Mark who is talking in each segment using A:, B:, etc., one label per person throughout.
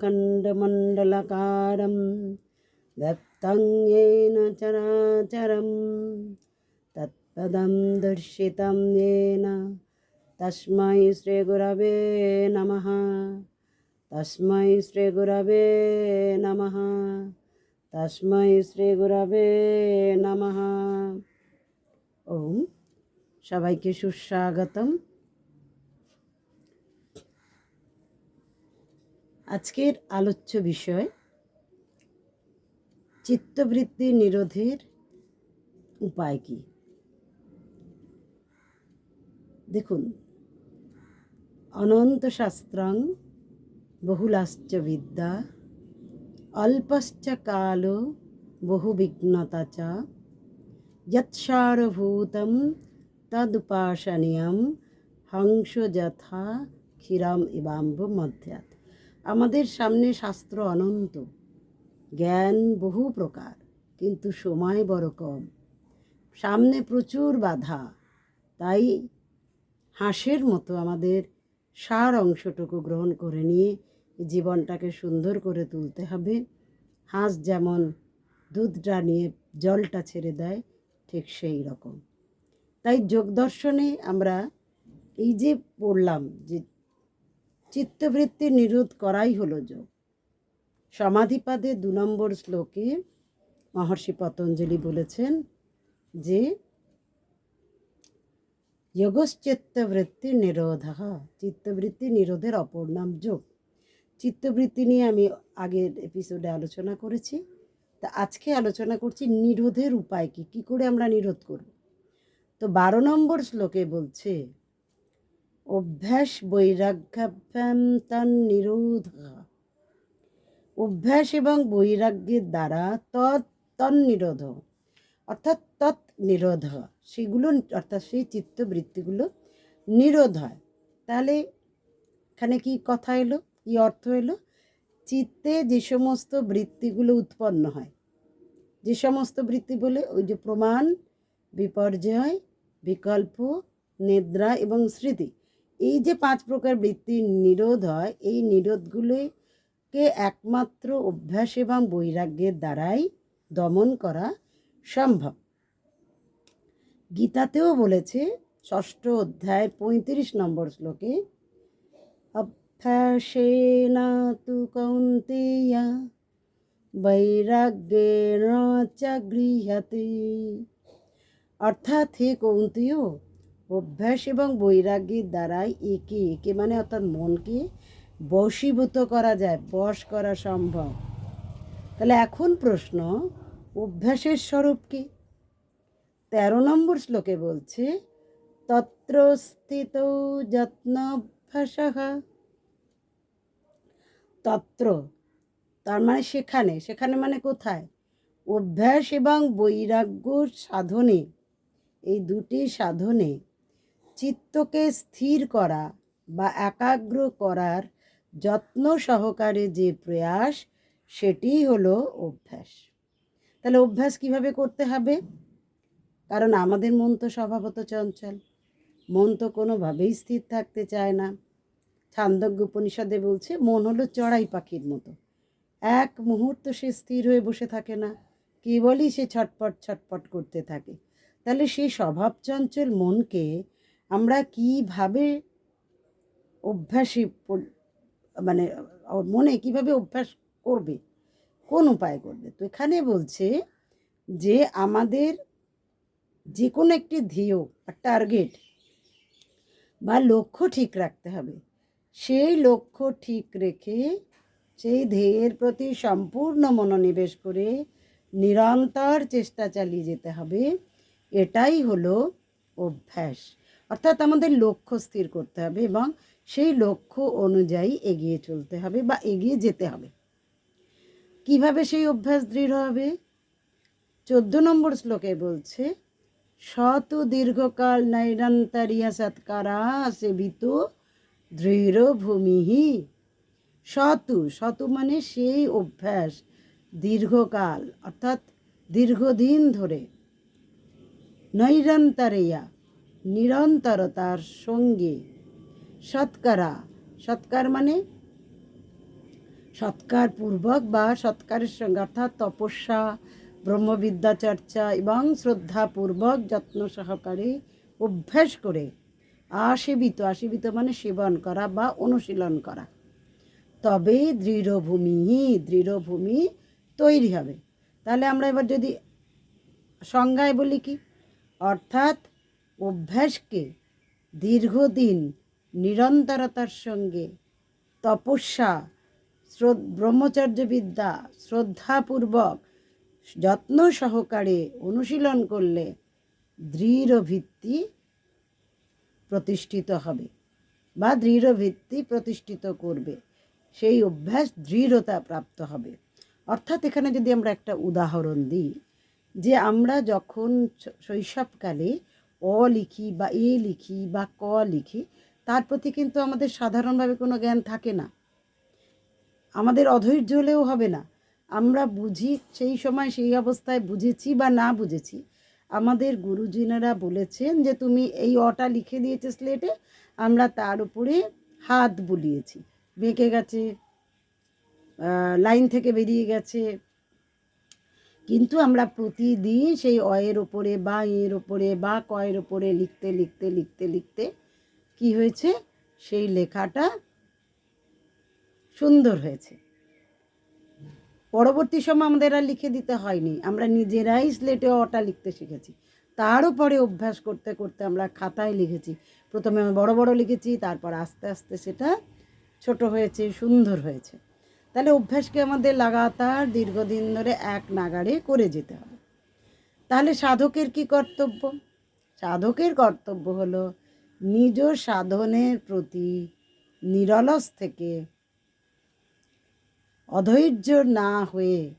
A: खण्डमण्डलकारं व्यक्तं येन चराचरं तत्पदं दर्शितं येन तस्मै श्रीगुरवे नमः तस्मै श्रीगुरवे नमः তস্মৈ শ্রী গুরবে নমঃ ওম সবাইকে সুস্বাগতম আজকের আলোচ্য বিষয়, চিত্তবৃত্তি নিরোধের উপায় কি? দেখুন, অনন্ত শাস্ত্রং বহুলাশ্চ বিদ্যা, অল্পশ্চ কাল বহুবিঘ্নতা চ, যৎসারভূতম তদুপাসনীয়ম হংস যথা ক্ষীরম ইবাম্ব মধ্যাত আমাদের সামনে শাস্ত্র অনন্ত। জ্ঞান বহু প্রকার, কিন্তু সময় বড় কম। সামনে প্রচুর বাধা, তাই হাঁসের মতো আমাদের সার অংশটুকু গ্রহণ করে নিয়ে জীবনটাকে সুন্দর করে তুলতে হবে। হাঁস যেমন দুধটা নিয়ে জলটা ছেড়ে দেয়, ঠিক সেই রকম। তাই যোগ দর্শনে আমরা এই যে পড়লাম যে চিত্তবৃত্তি নিরোধ করাই হলো যোগ। সমাধিপাদে দু নম্বর শ্লোকে মহর্ষি পতঞ্জলি বলেছেন যে, যোগশ্চিত্তবৃত্তি নিরোধ, চিত্তবৃত্তি নিরোধের অপর নাম যোগ। চিত্তবৃত্তি নিয়ে আমি আগের এপিসোডে আলোচনা করেছি। তা আজকে আলোচনা করছি নিরোধের উপায় কি? কী করে আমরা নিরোধ করব? তো বারো নম্বর শ্লোকে বলছে অভ্যাস বৈরাগ্যাভ্যাম তান নিরোধ। অভ্যাস এবং বৈরাগ্যের দ্বারা তৎ তন্নিরোধ অর্থাৎ তৎ নিরোধ। সেগুলো, অর্থাৎ সেই চিত্তবৃত্তিগুলো নিরোধ হয়। তাহলে এখানে কি কথা এলো? কি অর্থ এলো? চিত্তে যে সমস্ত বৃত্তিগুলো উৎপন্ন হয়। যে সমস্ত বৃত্তি বলে ওই যে প্রমাণ, বিপর্যয়, বিকল্প, নিদ্রা এবং স্মৃতি। এই যে পাঁচ প্রকার বৃত্তি নিরোধ হয়, এই নিরোধগুলিকে একমাত্র অভ্যাস এবং বৈরাগ্যের দ্বারাই দমন করা সম্ভব। গীতাতেও বলেছে, ষষ্ঠ অধ্যায় পঁয়ত্রিশ নম্বর শ্লোকে, অভ্যাসেন তু কৌন্তেয় বৈরাগ্যের চ অর্থাৎ হে কৌন্তেয় অভ্যাস এবং বৈরাগ্যের দ্বারাই একে একে মানে অর্থাৎ মনকে বশীভূত করা যায়, বশ করা সম্ভব। তাহলে এখন প্রশ্ন, অভ্যাসের স্বরূপ কি? তেরো নম্বর শ্লোকে বলছে তত্র স্থিত যত্ন তত্র, তার মানে সেখানে সেখানে মানে কোথায়? অভ্যাস এবং বৈরাগ্য সাধনে, এই দুটি সাধনে। চিত্তকে স্থির করা বা একাগ্র করার যত্ন সহকারে যে প্রয়াস, সেটি হলো অভ্যাস। তাহলে অভ্যাস কীভাবে করতে হবে? কারণ আমাদের মন তো স্বভাবত চঞ্চল। মন তো কোনোভাবেই স্থির থাকতে চায় না। ছান্দজ্ঞ উপনিষদে বলছে, মন হলো চড়াই পাখির মতো। এক মুহূর্ত সে স্থির হয়ে বসে থাকে না। কেবলই সে ছটপট ছটপট করতে থাকে। তাহলে সেই স্বভাব চঞ্চল মনকে আমরা কীভাবে অভ্যাসে মানে মনে কীভাবে অভ্যাস করবে? কোন উপায় করবে? তো এখানে বলছে যে আমাদের যে কোনো একটি ধ্যেয় বা টার্গেট বা লক্ষ্য ঠিক রাখতে হবে। সেই লক্ষ্য ঠিক রেখে সেই ধ্যেয়ের প্রতি সম্পূর্ণ মনোনিবেশ করে নিরন্তর চেষ্টা চালিয়ে যেতে হবে। এটাই হলো অভ্যাস। অর্থাৎ আমাদের লক্ষ্য স্থির করতে হবে এবং সেই লক্ষ্য অনুযায়ী এগিয়ে চলতে হবে বা এগিয়ে যেতে হবে। কীভাবে সেই অভ্যাস দৃঢ় হবে? চোদ্দ নম্বর শ্লোকে বলছে শত দীর্ঘকাল নৈরন্তরিয়া সৎকারা সেবিত দৃঢ় ভূমিহি। শতু শতু মানে সেই অভ্যাস দীর্ঘকাল, অর্থাৎ দীর্ঘদিন ধরে নৈরন্তরিয়া নিরন্তরতার সঙ্গে। সৎকারা, সৎকার মানে? সৎকার পূর্বক বা সৎকারের সঙ্গে অর্থাৎ তপস্যা, ব্রহ্মবিদ্যা চর্চা এবং শ্রদ্ধাপূর্বক যত্ন সহকারে অভ্যাস করে আশীবিত আশীবিত মানে সেবন করা বা অনুশীলন করা। তবে দৃঢ়ভূমি দৃঢ়ভূমি তৈরি হবে। তাহলে আমরা এবার যদি সংজ্ঞায় বলি কি? অর্থাৎ অভ্যাসকে দীর্ঘদিন নিরন্তরতার সঙ্গে তপস্যা শ্রদ ব্রহ্মচর্য বিদ্যা শ্রদ্ধাপূর্বক যত্ন সহকারে অনুশীলন করলে দৃঢ় ভিত্তি প্রতিষ্ঠিত হবে বা দৃঢ় ভিত্তি প্রতিষ্ঠিত করবে। সেই অভ্যাস দৃঢ়তা প্রাপ্ত হবে। অর্থাৎ এখানে যদি আমরা একটা উদাহরণ দিই যে আমরা যখন শৈশবকালে অ লিখি বা এ লিখি বা ক লিখি, তার প্রতি কিন্তু আমাদের সাধারণভাবে কোনো জ্ঞান থাকে না। আমাদের অধৈর্য হলেও হবে না। আমরা বুঝি সেই সময় সেই অবস্থায় বুঝেছি বা না বুঝেছি। আমাদের গুরুজনেরা বলেছেন যে, তুমি এই অটা লিখে দিয়েছে স্লেটে আমরা তার উপরে হাত বুলিয়েছি। বেঁকে গেছে লাইন থেকে বেরিয়ে গেছে। কিন্তু আমরা প্রতিদিন সেই অয়ের ওপরে বা এর ওপরে বা কয়ের ওপরে লিখতে লিখতে লিখতে লিখতে কি হয়েছে? সেই লেখাটা সুন্দর হয়েছে। পরবর্তী সময় আমাদের আর লিখে দিতে হয়নি। আমরা নিজেরাই স্লেটে অটা লিখতে শিখেছি। তারও পরে অভ্যাস করতে করতে আমরা খাতায় লিখেছি। প্রথমে বড় বড় লিখেছি, তারপর আস্তে আস্তে সেটা ছোট হয়েছে, সুন্দর হয়েছে। তাহলে অভ্যাসকে আমাদের লাগাতার দীর্ঘদিন ধরে এক নাগাড়ে করে যেতে হবে। তাহলে সাধকের কি কর্তব্য? সাধকের কর্তব্য হলো নিজ সাধনের প্রতি নিরলস থেকে অধৈর্য না হয়ে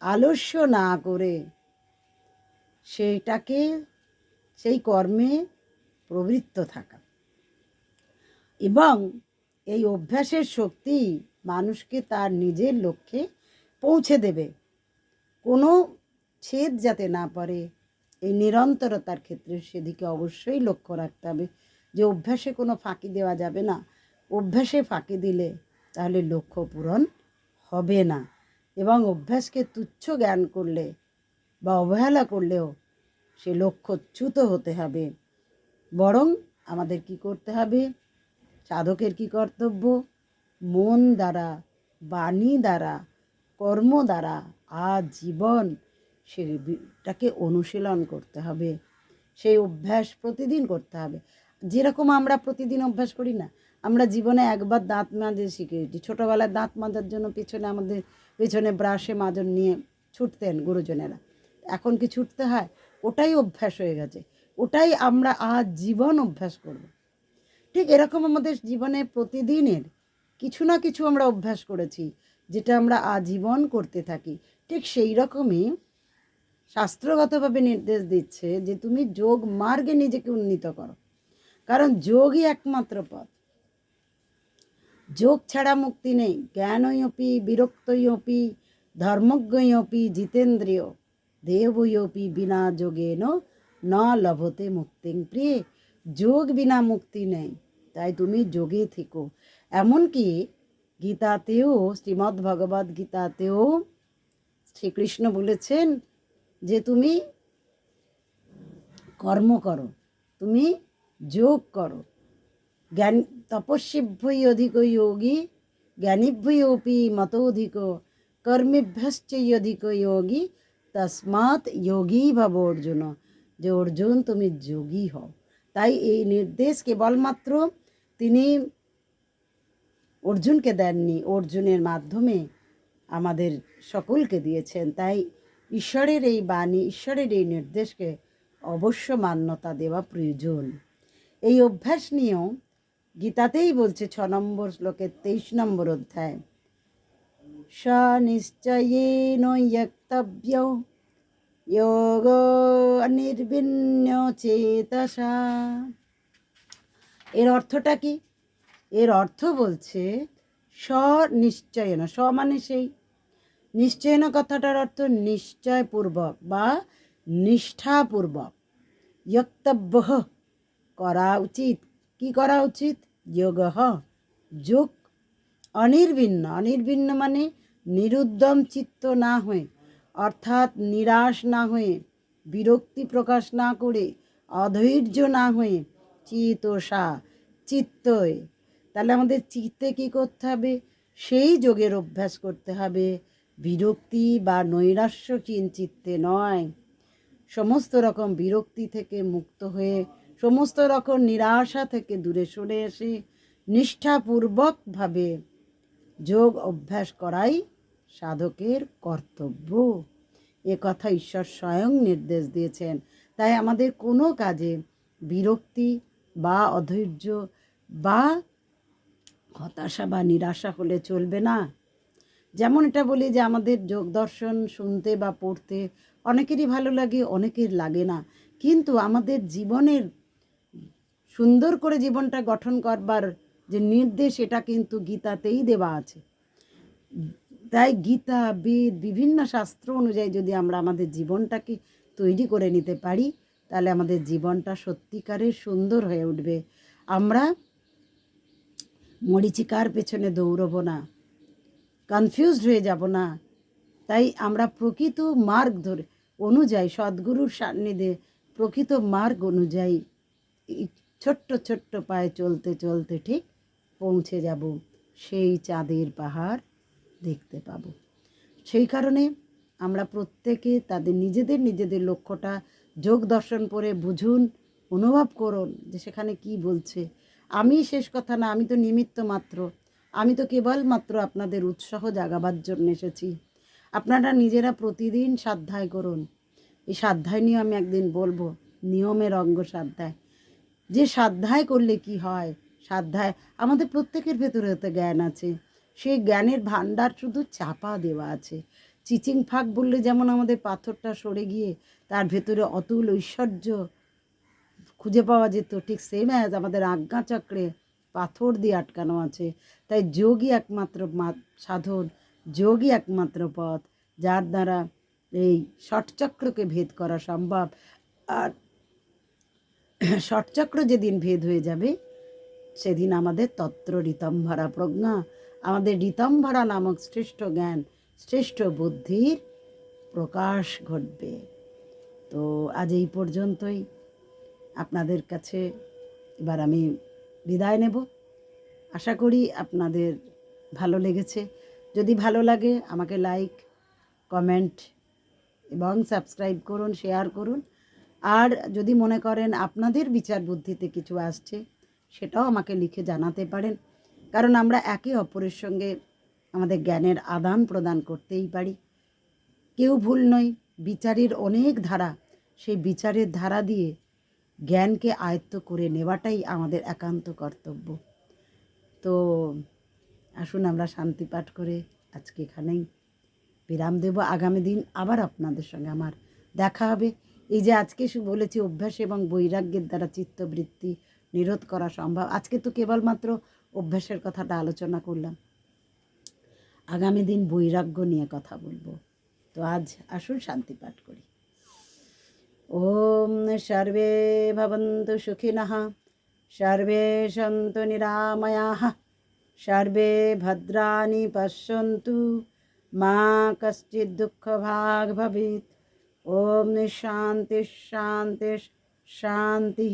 A: আলস্য না করে সেইটাকে, সেই কর্মে প্রবৃত্ত থাকা। এবং এই অভ্যাসের শক্তি মানুষকে তার নিজের লক্ষ্যে পৌঁছে দেবে। কোনো ছেদ যাতে না পারে এই নিরন্তরতার ক্ষেত্রে সেদিকে অবশ্যই লক্ষ্য রাখতে হবে। যে অভ্যাসে কোনো ফাঁকি দেওয়া যাবে না, অভ্যাসে ফাঁকি দিলে তাহলে লক্ষ্য পূরণ হবে না। এবং অভ্যাসকে তুচ্ছ জ্ঞান করলে বা অবহেলা করলেও সে লক্ষ্যচ্যুত হতে হবে। বরং আমাদের কি করতে হবে? সাধকের কি কর্তব্য? মন দ্বারা, বাণী দ্বারা, কর্ম দ্বারা আজীবন সেটাকে অনুশীলন করতে হবে। সেই অভ্যাস প্রতিদিন করতে হবে। যেরকম আমরা প্রতিদিন অভ্যাস করি না, আমরা জীবনে একবার দাঁত মাজে শিখেছি ছোটোবেলায় দাঁত মাজার জন্য পেছনে আমাদের, পেছনে ব্রাশে মাজন নিয়ে ছুটতেন গুরুজনেরা। এখন কি ছুটতে হয়? ওটাই অভ্যাস হয়ে গেছে। ওটাই আমরা আজ জীবন অভ্যাস করব। ঠিক এরকম আমাদের জীবনে প্রতিদিনের কিছু না কিছু আমরা অভ্যাস করেছি, যেটা আমরা আজীবন করতে থাকি। ঠিক সেই রকমই শাস্ত্রগতভাবে নির্দেশ দিচ্ছে যে তুমি যোগ মার্গে নিজেকে উন্নীত করো। কারণ যোগই একমাত্র পথ। যোগ ছাড়া মুক্তি নেই। জ্ঞানয়পি, বিরক্তয়পি, ধর্মজ্ঞয়পি, জিতেন্দ্রিয় দেবয়পি বিনা যোগেন ন লভতে মুক্তিং প্রিয়ে। যোগ বিনা মুক্তি নেই। তাই তুমি যোগে থেকো। এমনকি গীতাতেও শ্রীমদ্ ভগবদ গীতাতেও শ্রীকৃষ্ণ বলেছেন যে তুমি কর্ম করো, তুমি যোগ করো। জ্ঞান তপস্বীভ্যই অধিক যোগী জ্ঞানীভ্যয়োপি মতোধিক কর্মেভ্যশ্চই অধিক যোগী, তসমাৎ যোগী ভব অর্জুন, যে অর্জুন তুমি যোগী হও। তাই এই নির্দেশ কেবলমাত্র তিনি অর্জুনকে দেননি, অর্জুনের মাধ্যমে আমাদের সকলকে দিয়েছেন। তাই ঈশ্বরের এই বাণী, ঈশ্বরের এই নির্দেশকে অবশ্য মান্যতা দেওয়া প্রয়োজন। এই অভ্যাস নিয়েও গীতাতেই বলছে ছ নম্বর শ্লোকের তেইশ নম্বর অধ্যায়, স নিশ্চয়েন যোগ নির্বিণ্য চেতসা। এর অর্থটা কি? এর অর্থ বলছে স নিশ্চয়ন স মানে সেই। নিশ্চয়ন কথাটার অর্থ নিশ্চয়পূর্বক বা নিষ্ঠাপূর্বক। ইয়ক্তব্য করা উচিত। কি করা উচিত? যোগ যোগ। অনির্বিন্ন। অনির্বিন্ন মানে নিরুদ্যম চিত্ত না হয়ে, অর্থাৎ নিরাশ না হয়ে, বিরক্তি প্রকাশ না করে, অধৈর্য না হয়ে চিতোষা চিত্তয় তাহলে আমাদের চিত্তে কি করতে হবে? সেই যোগের অভ্যাস করতে হবে। বিরক্তি বা নৈরাশ্যহীন চিত্তে নয়। সমস্ত রকম বিরক্তি থেকে মুক্ত হয়ে, সমস্ত রকম নিরাশা থেকে দূরে সরে এসে নিষ্ঠাপূর্বকভাবে যোগ অভ্যাস করাই সাধকের কর্তব্য। এ কথা ঈশ্বর স্বয়ং নির্দেশ দিয়েছেন। তাই আমাদের কোনো কাজে বিরক্তি বা অধৈর্য বা হতাশা বা নিরাশা হলে চলবে না। যেমন এটা বলি যে আমাদের যোগ দর্শন শুনতে বা পড়তে অনেকেরই ভালো লাগে, অনেকের লাগে না। কিন্তু আমাদের জীবনের সুন্দর করে জীবনটা গঠন করবার যে নির্দেশ, এটা কিন্তু গীতাতেই দেওয়া আছে। তাই গীতা, বেদ, বিভিন্ন শাস্ত্র অনুযায়ী যদি আমরা আমাদের জীবনটাকে তৈরি করে নিতে পারি, তাহলে আমাদের জীবনটা সত্যিকারের সুন্দর হয়ে উঠবে। আমরা মরিচিকার পেছনে দৌড়বো না। কনফিউজড হয়ে যাব না। তাই আমরা প্রকৃত মার্গ ধরে, অনুযায়ী, সদ্গুরুর সান্নিধ্যে প্রকৃত মার্গ অনুযায়ী ছোট্ট ছোট্ট পায়ে চলতে চলতে ঠিক পৌঁছে যাব। সেই চাঁদের পাহাড় দেখতে পাবো। সেই কারণে আমরা প্রত্যেকে তাদের নিজেদের নিজেদের লক্ষ্যটা যোগ দর্শন করে বুঝুন, অনুভব করুন যে সেখানে কি বলছে। আমি শেষ কথা না, আমি তো নিমিত্ত মাত্র। আমি তো কেবলমাত্র আপনাদের উৎসাহ জাগাবার জন্য এসেছি। আপনারা নিজেরা প্রতিদিন সাধ্যায় করুন। এই সাধ্যায় নিয়ে আমি একদিন বলব, নিয়মের অঙ্গ সাধ্যায়। যে সাধ্যায় করলে কি হয়? সাধ্যায়, আমাদের প্রত্যেকের ভেতরে হতে জ্ঞান আছে। সেই জ্ঞানের ভাণ্ডার শুধু চাপা দেওয়া আছে। চিচিং ফাঁক বললে যেমন আমাদের পাথরটা সরে গিয়ে তার ভেতরে অতুল ঐশ্বর্য খুঁজে পাওয়া যেত, ঠিক সেম অ্যাজ আমাদের আজ্ঞাচক্রে পাথর দিয়ে আটকানো আছে। তাই যোগই একমাত্র সাধন যোগই একমাত্র পথ, যার দ্বারা এই ষটচক্রকে ভেদ করা সম্ভব। আর ষটচক্র যেদিন ভেদ হয়ে যাবে, সেদিন আমাদের তত্র ঋতম্ভরা প্রজ্ঞা, আমাদের ঋতম্ভরা নামক শ্রেষ্ঠ জ্ঞান, শ্রেষ্ঠ বুদ্ধির প্রকাশ ঘটবে। তো আজ এই পর্যন্তই। আপনাদের কাছে এবার আমি বিদায় নেব। আশা করি আপনাদের ভালো লেগেছে। যদি ভালো লাগে আমাকে লাইক, কমেন্ট এবং সাবস্ক্রাইব করুন, শেয়ার করুন। আর যদি মনে করেন আপনাদের বিচার বুদ্ধিতে কিছু আসছে, সেটাও আমাকে লিখে জানাতে পারেন। কারণ আমরা একে অপরের সঙ্গে আমাদের জ্ঞানের আদান প্রদান করতেই পারি। কেউ ভুল নয়, বিচারের অনেক ধারা, সেই বিচারের ধারা দিয়ে জ্ঞানকে আয়ত্ত করে নেওয়াটাই আমাদের একান্ত কর্তব্য। তো আসুন আমরা শান্তি পাঠ করে আজকে এখানেই বিরাম দেব। আগামী দিন আবার আপনাদের সঙ্গে আমার দেখা হবে। এই যে আজকে শু- বলেছি, অভ্যাস এবং বৈরাগ্যের দ্বারা চিত্তবৃত্তি নিরোধ করা সম্ভব। আজকে তো কেবলমাত্র অভ্যাসের কথাটা আলোচনা করলাম। আগামী দিন বৈরাগ্য নিয়ে কথা বলব। তো আজ আসুন শান্তি পাঠ করি। ভবন্তু সুখিনঃ সর্বে সন্তু নিরাময়াঃ সর্বে ভদ্রাণি পশ্যন্তু মা কশ্চিৎ দুঃখভাগ ভবেৎ ওম শান্তি শান্তি শান্তি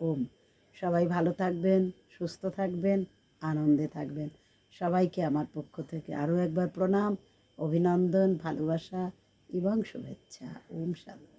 A: ওম সবাই ভালো থাকবেন, সুস্থ থাকবেন, আনন্দে থাকবেন। সবাইকে আমার পক্ষ থেকে আরও একবার প্রণাম, অভিনন্দন, ভালোবাসা এবং শুভেচ্ছা। ওম শান্তি।